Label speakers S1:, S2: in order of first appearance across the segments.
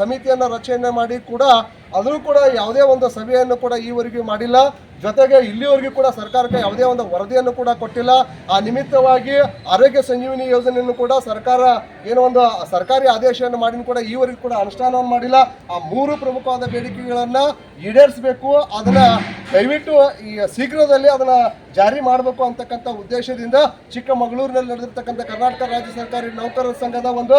S1: ಸಮಿತಿಯನ್ನ ರಚನೆ ಮಾಡಿ ಕೂಡ ಅದರೂ ಕೂಡ ಯಾವುದೇ ಒಂದು ಸಭೆಯನ್ನು ಕೂಡ ಈವರೆಗೂ ಮಾಡಿಲ್ಲ. ಜೊತೆಗೆ ಇಲ್ಲಿವರೆಗೂ ಕೂಡ ಸರ್ಕಾರಕ್ಕೆ ಯಾವುದೇ ಒಂದು ವರದಿಯನ್ನು ಕೂಡ ಕೊಟ್ಟಿಲ್ಲ. ಆ ನಿಮಿತ್ತವಾಗಿ ಆರೋಗ್ಯ ಸಂಜೀವಿನಿ ಯೋಜನೆಯನ್ನು ಕೂಡ ಸರ್ಕಾರ ಏನೋ ಒಂದು ಸರ್ಕಾರಿ ಆದೇಶವನ್ನು ಮಾಡಿ ಕೂಡ ಈವರೆಗೂ ಕೂಡ ಅನುಷ್ಠಾನವನ್ನು ಮಾಡಿಲ್ಲ. ಆ ಮೂರು ಪ್ರಮುಖವಾದ ಬೇಡಿಕೆಗಳನ್ನು ಈಡೇರಿಸಬೇಕು. ಅದನ್ನು ದಯವಿಟ್ಟು ಈ ಶೀಘ್ರದಲ್ಲಿ ಅದನ್ನು ಜಾರಿ ಮಾಡಬೇಕು ಅಂತಕ್ಕಂಥ ಉದ್ದೇಶದಿಂದ ಚಿಕ್ಕಮಗಳೂರಿನಲ್ಲಿ ನಡೆದಿರ್ತಕ್ಕಂಥ ಕರ್ನಾಟಕ ರಾಜ್ಯ ಸರ್ಕಾರಿ ನೌಕರರ ಸಂಘದ ಒಂದು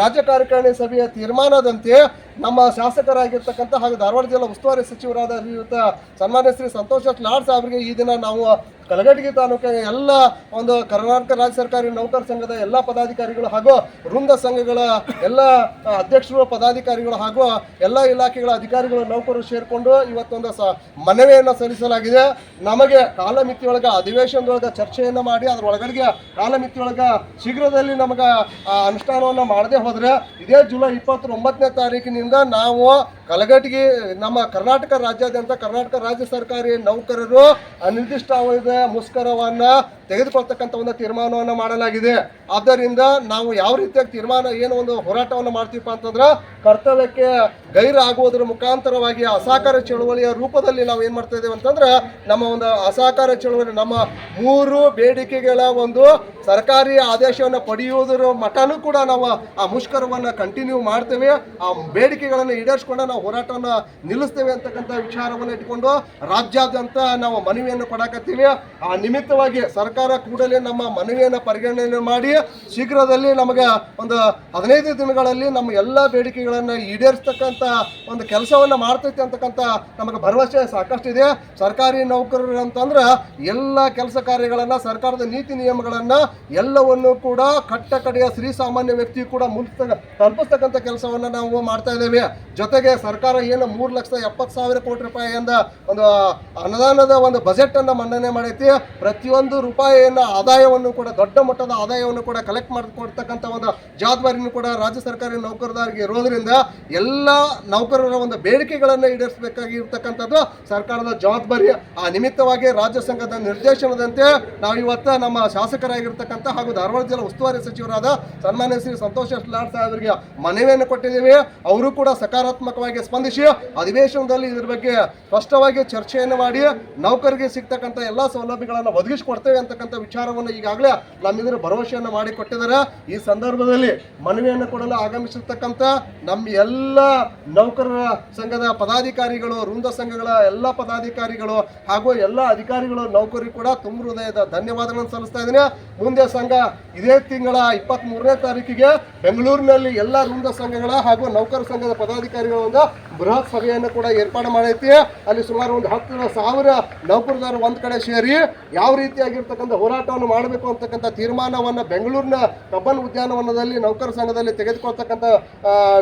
S1: ರಾಜ್ಯ ಕಾರ್ಯಕಾರಿಣಿ ಸಭೆಯ ತೀರ್ಮಾನದಂತೆ ನಮ್ಮ ಶಾಸಕರಾಗಿರ್ತಕ್ಕಂಥ ಹಾಗೂ ಧಾರವಾಡ ಜಿಲ್ಲಾ ಉಸ್ತುವಾರಿ ಸಚಿವರಾದ ಶ್ರೀಯುತ ಸನ್ಮಾನ್ಯ ಶ್ರೀ ಸಂತೋಷ್ ಲಾಡ್ ಸಾಹೇಬರಿಗೆ ಈ ದಿನ ನಾವು ಕಲಗಟಗಿ ತಾಲೂಕಿನ ಎಲ್ಲ ಒಂದು ಕರ್ನಾಟಕ ರಾಜ್ಯ ಸರ್ಕಾರಿ ನೌಕರ ಸಂಘದ ಎಲ್ಲ ಪದಾಧಿಕಾರಿಗಳು ಹಾಗೂ ವೃಂದ ಸಂಘಗಳ ಎಲ್ಲ ಅಧ್ಯಕ್ಷರು, ಪದಾಧಿಕಾರಿಗಳು ಹಾಗೂ ಎಲ್ಲ ಇಲಾಖೆಗಳ ಅಧಿಕಾರಿಗಳು ನೌಕರರು ಸೇರಿಕೊಂಡು ಇವತ್ತೊಂದು ಸ, ಮನವಿಯನ್ನು ಸಲ್ಲಿಸಲಾಗಿದೆ. ನಮಗೆ ಕಾಲಮಿತಿಯೊಳಗೆ, ಅಧಿವೇಶನದೊಳಗೆ ಚರ್ಚೆಯನ್ನು ಮಾಡಿ ಅದ್ರ ಒಳಗಡೆಗೆ ಕಾಲಮಿತಿಯೊಳಗೆ ಶೀಘ್ರದಲ್ಲಿ ನಮಗೆ ಅನುಷ್ಠಾನವನ್ನು ಮಾಡದೆ ಹೋದರೆ ಇದೇ ಜುಲೈ ಇಪ್ಪತ್ತೊಂಬತ್ತನೇ ತಾರೀಕಿನಿಂದ ನಾವು ಕಲಗಟ್ಟಿಗೆ ನಮ್ಮ ಕರ್ನಾಟಕ ರಾಜ್ಯಾದ್ಯಂತ ಕರ್ನಾಟಕ ರಾಜ್ಯ ಸರ್ಕಾರಿ ನೌಕರರು ಅನಿರ್ದಿಷ್ಟಾವಧಿಯ ಮುಷ್ಕರವನ್ನ ತೆಗೆದುಕೊಳ್ತಕ್ಕಂಥ ಒಂದು ತೀರ್ಮಾನವನ್ನು ಮಾಡಲಾಗಿದೆ. ಆದ್ದರಿಂದ ನಾವು ಯಾವ ರೀತಿಯಾಗಿ ತೀರ್ಮಾನ ಏನು ಒಂದು ಹೋರಾಟವನ್ನು ಮಾಡ್ತೀವಪ್ಪ ಅಂತಂದ್ರೆ ಕರ್ತವ್ಯಕ್ಕೆ ಗೈರಾಗುವುದರ ಮುಖಾಂತರವಾಗಿ ಅಸಹಕಾರ ಚಳುವಳಿಯ ರೂಪದಲ್ಲಿ ನಾವು ಏನು ಮಾಡ್ತಾ ಇದ್ದೇವೆ ಅಂತಂದ್ರೆ ನಮ್ಮ ಒಂದು ಅಸಹಕಾರ ಚಳುವಳಿ, ನಮ್ಮ ಮೂರು ಬೇಡಿಕೆಗಳ ಒಂದು ಸರ್ಕಾರಿ ಆದೇಶವನ್ನು ಪಡೆಯುವುದರ ಮಟ್ಟನೂ ಕೂಡ ನಾವು ಆ ಮುಷ್ಕರವನ್ನು ಕಂಟಿನ್ಯೂ ಮಾಡ್ತೇವೆ. ಆ ಬೇಡಿಕೆಗಳನ್ನು ಈಡೇರಿಸ್ಕೊಂಡು ನಾವು ಹೋರಾಟವನ್ನು ನಿಲ್ಲಿಸ್ತೇವೆ ಅಂತಕ್ಕಂಥ ವಿಚಾರವನ್ನು ಇಟ್ಕೊಂಡು ರಾಜ್ಯಾದ್ಯಂತ ನಾವು ಮನವಿಯನ್ನು ಪಡಕತ್ತೀವಿ ಆ ನಿಮಿತ್ತವಾಗಿ ಸರ್ಕಾರ ಕೂಡಲೇ ನಮ್ಮ ಮನವಿಯನ್ನು ಪರಿಗಣನೆ ಮಾಡಿ ಶೀಘ್ರದಲ್ಲಿ ನಮಗೆ ಒಂದು ಹದಿನೈದು ದಿನಗಳಲ್ಲಿ ನಮ್ಮ ಎಲ್ಲ ಬೇಡಿಕೆಗಳನ್ನು ಈಡೇರಿಸ್ತಕ್ಕಂಥ ಒಂದು ಕೆಲಸವನ್ನು ಮಾಡ್ತೈತೆ ಅಂತಕ್ಕಂಥ ನಮಗೆ ಭರವಸೆ ಸಾಕಷ್ಟಿದೆ. ಸರ್ಕಾರಿ ನೌಕರರು ಅಂತಂದ್ರೆ ಎಲ್ಲ ಕೆಲಸ ಕಾರ್ಯಗಳನ್ನು, ಸರ್ಕಾರದ ನೀತಿ ನಿಯಮಗಳನ್ನು ಎಲ್ಲವನ್ನು ಕೂಡ ಕಟ್ಟ ಕಡೆಯ ಶ್ರೀ ಸಾಮಾನ್ಯ ವ್ಯಕ್ತಿ ಕೂಡ ಮುಲ್ಸ್ತಕ್ಕ ತಲುಪಿಸ್ತಕ್ಕಂಥ ಕೆಲಸವನ್ನು ನಾವು ಮಾಡ್ತಾ ಇದ್ದೇವೆ. ಜೊತೆಗೆ ಸರ್ಕಾರ ಏನು ಮೂರು ಲಕ್ಷ ಎಪ್ಪತ್ತು ಸಾವಿರ ಕೋಟಿ ರೂಪಾಯಿಯಿಂದ ಒಂದು ಅನುದಾನದ ಒಂದು ಬಜೆಟ್ ಅನ್ನು ಮನ್ನಣೆ ಮಾಡೈತಿ. ಪ್ರತಿಯೊಂದು ರೂಪಾಯಿಯನ್ನ ಆದಾಯವನ್ನು ಕೂಡ, ದೊಡ್ಡ ಮಟ್ಟದ ಆದಾಯವನ್ನು ಕೂಡ ಕಲೆಕ್ಟ್ ಮಾಡಿಕೊಡ್ತಕ್ಕಂಥ ಒಂದು ಜವಾಬ್ದಾರಿನೂ ಕೂಡ ರಾಜ್ಯ ಸರ್ಕಾರಿ ನೌಕರದಾರಿಗೆ ಇರೋದ್ರಿಂದ ಎಲ್ಲ ನೌಕರರ ಒಂದು ಬೇಡಿಕೆಗಳನ್ನು ಈಡೇರಿಸಬೇಕಾಗಿರ್ತಕ್ಕಂಥದ್ದು ಸರ್ಕಾರದ ಜವಾಬ್ದಾರಿ ಆ ನಿಮಿತ್ತವಾಗಿ ರಾಜ್ಯ ಸಂಘದ ನಿರ್ದೇಶನದಂತೆ ನಾವು ಇವತ್ತು ನಮ್ಮ ಶಾಸಕರಾಗಿರ್ತಕ್ಕಂಥ ಹಾಗೂ ಧಾರವಾಡ ಜಿಲ್ಲಾ ಉಸ್ತುವಾರಿ ಸಚಿವರಾದ ಸನ್ಮಾನ್ಯ ಶ್ರೀ ಸಂತೋಷ್ ಲಾಡ್ ಸಾಹೇಬರಿಗೆ ಮನವಿಯನ್ನು ಕೊಟ್ಟಿದ್ದೀವಿ. ಅವರು ಕೂಡ ಸಕಾರಾತ್ಮಕವಾಗಿ ಸ್ಪಂದಿಸಿ ಅಧಿವೇಶನದಲ್ಲಿ ಇದ್ರ ಬಗ್ಗೆ ಸ್ಪಷ್ಟವಾಗಿ ಚರ್ಚೆಯನ್ನು ಮಾಡಿ ನೌಕರಿಗೆ ಸಿಗ್ತಕ್ಕಂಥ ಎಲ್ಲ ಸೌಲಭ್ಯಗಳನ್ನು ಒದಗಿಸಿಕೊಡ್ತೇವೆ ಅಂತಕ್ಕಂಥ ವಿಚಾರವನ್ನು ಈಗಾಗಲೇ ನಮ್ಮಿದ್ರ ಭರವಸೆಯನ್ನು ಮಾಡಿ ಕೊಟ್ಟಿದ್ದಾರೆ. ಈ ಸಂದರ್ಭದಲ್ಲಿ ಮನವಿಯನ್ನು ಕೊಡಲು ಆಗಮಿಸಿರ್ತಕ್ಕಂಥ ನಮ್ಮ ಎಲ್ಲ ನೌಕರರ ಸಂಘದ ಪದಾಧಿಕಾರಿಗಳು, ವೃಂದ ಸಂಘಗಳ ಎಲ್ಲ ಪದಾಧಿಕಾರಿಗಳು ಹಾಗೂ ಎಲ್ಲ ಅಧಿಕಾರಿಗಳು, ನೌಕರಿ ಕೂಡ ತುಂಬ ಹೃದಯದ ಧನ್ಯವಾದಗಳನ್ನು ಸಲ್ಲಿಸ್ತಾ ಇದ್ದೀನಿ. ಮುಂದೆ ಸಂಘ ಇದೇ ತಿಂಗಳ ಇಪ್ಪತ್ತ್ ಮೂರನೇ ತಾರೀಕಿಗೆ ಬೆಂಗಳೂರಿನಲ್ಲಿ ಎಲ್ಲ ವೃಂದ ಸಂಘಗಳ ಹಾಗೂ ನೌಕರ ಸಂಘದ ಪದಾಧಿಕಾರಿಗಳ ಒಂದು ಬೃಹತ್ ಸಭೆಯನ್ನು ಕೂಡ ಏರ್ಪಾಡು ಮಾಡೈತಿ. ಅಲ್ಲಿ ಸುಮಾರು ಒಂದು ಹತ್ತು ಸಾವಿರ ನೌಕರದಾರರು ಒಂದು ಕಡೆ ಸೇರಿ ಯಾವ ರೀತಿಯಾಗಿರ್ತಕ್ಕಂಥ ಹೋರಾಟವನ್ನು ಮಾಡಬೇಕು ಅಂತಕ್ಕಂಥ ತೀರ್ಮಾನವನ್ನು ಬೆಂಗಳೂರಿನ ಕಬ್ಬನ್ ಉದ್ಯಾನವನದಲ್ಲಿ ನೌಕರ ಸಂಘದಲ್ಲಿ ತೆಗೆದುಕೊಳ್ತಕ್ಕಂಥ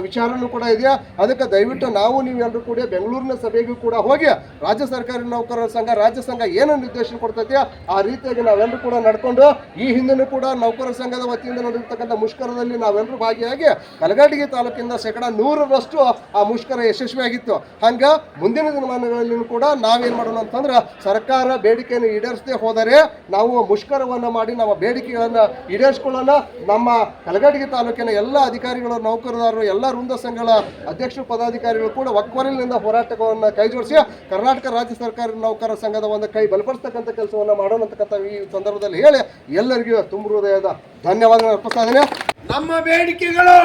S1: ವಿಚಾರನೂ ಕೂಡ ಇದೆಯಾ? ಅದಕ್ಕೆ ದಯವಿಟ್ಟು ನಾವು ನೀವೆಲ್ಲರೂ ಕೂಡ ಬೆಂಗಳೂರಿನ ಸಭೆಗೂ ಕೂಡ ಹೋಗಿ ರಾಜ್ಯ ಸರ್ಕಾರಿ ನೌಕರರ ಸಂಘ, ರಾಜ್ಯ ಸಂಘ ಏನು ನಿರ್ದೇಶನ ಕೊಡ್ತೈತಿ ಆ ರೀತಿಯಾಗಿ ನಾವೆಲ್ಲರೂ ಕೂಡ ನಡ್ಕೊಂಡು ಈ ಹಿಂದೆನೂ ಕೂಡ ನೌಕರರ ಸಂಘದ ವತಿಯಿಂದ ನಡೆದಿರ್ತಕ್ಕಂಥ ಮುಷ್ಕರದಲ್ಲಿ ನಾವೆಲ್ಲರೂ ಭಾಗಿಯಾಗಿ ಕಲಗಡಿಗೆ ತಾಲೂಕಿಂದ ಶೇಕಡ ನೂರರಷ್ಟು ಆ ಮುಷ್ಕರ ಯಶಸ್ವಿಯಾಗಿತ್ತು. ಹಂಗೆ ಮುಂದಿನ ದಿನಮಾನಗಳಲ್ಲಿ ಕೂಡ ನಾವೇನು ಮಾಡೋಣ ಅಂತಂದ್ರೆ ಸರ್ಕಾರ ಬೇಡಿಕೆಯನ್ನು ಈಡೇರಿಸದೆ ಹೋದರೆ ನಾವು ಮುಷ್ಕರವನ್ನು ಮಾಡಿ ನಮ್ಮ ಬೇಡಿಕೆಗಳನ್ನು ಈಡೇರಿಸ್ಕೊಳ್ಳೋಣ. ನಮ್ಮ ಕಲಗಡಿಗೆ ತಾಲೂಕಿನ ಎಲ್ಲ ಅಧಿಕಾರಿಗಳು ನೌಕರದಾರರು ಎಲ್ಲ ವೃಂದ ಸಂಘಗಳ ಅಧ್ಯಕ್ಷ ಪದಾಧಿಕಾರಿಗಳು ಕೂಡ ಒಕ್ಕೊರಲಿನಿಂದ ಹೋರಾಟವನ್ನು ಕೈ ಜೋಡಿಸಿ ಕರ್ನಾಟಕ ರಾಜ್ಯ ಸರ್ಕಾರಿ ನೌಕರರ ಸಂಘದ ಒಂದು ಕೈ ಬಲಪಡಿಸ್ತಕ್ಕಂಥ ಕೆಲಸವನ್ನು ಮಾಡೋಣ ಈ ಸಂದರ್ಭದಲ್ಲಿ ಹೇಳಿ ಎಲ್ಲರಿಗೂ ತುಂಬ ಹೃದಯದ ಧನ್ಯವಾದಗಳು ಅರ್ಪಿಸ್ತಾ ಇದ್ದೇನೆ
S2: ನಮ್ಮ ಬೇಡಿಕೆಗಳು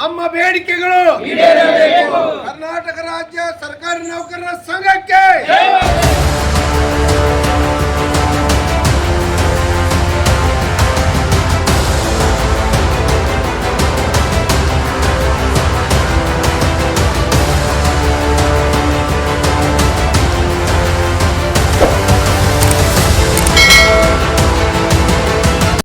S2: ನಮ್ಮ ಬೇಡಿಕೆಗಳು ಕರ್ನಾಟಕ ರಾಜ್ಯ ಸರ್ಕಾರಿ ನೌಕರರ ಸಂಘಕ್ಕೆ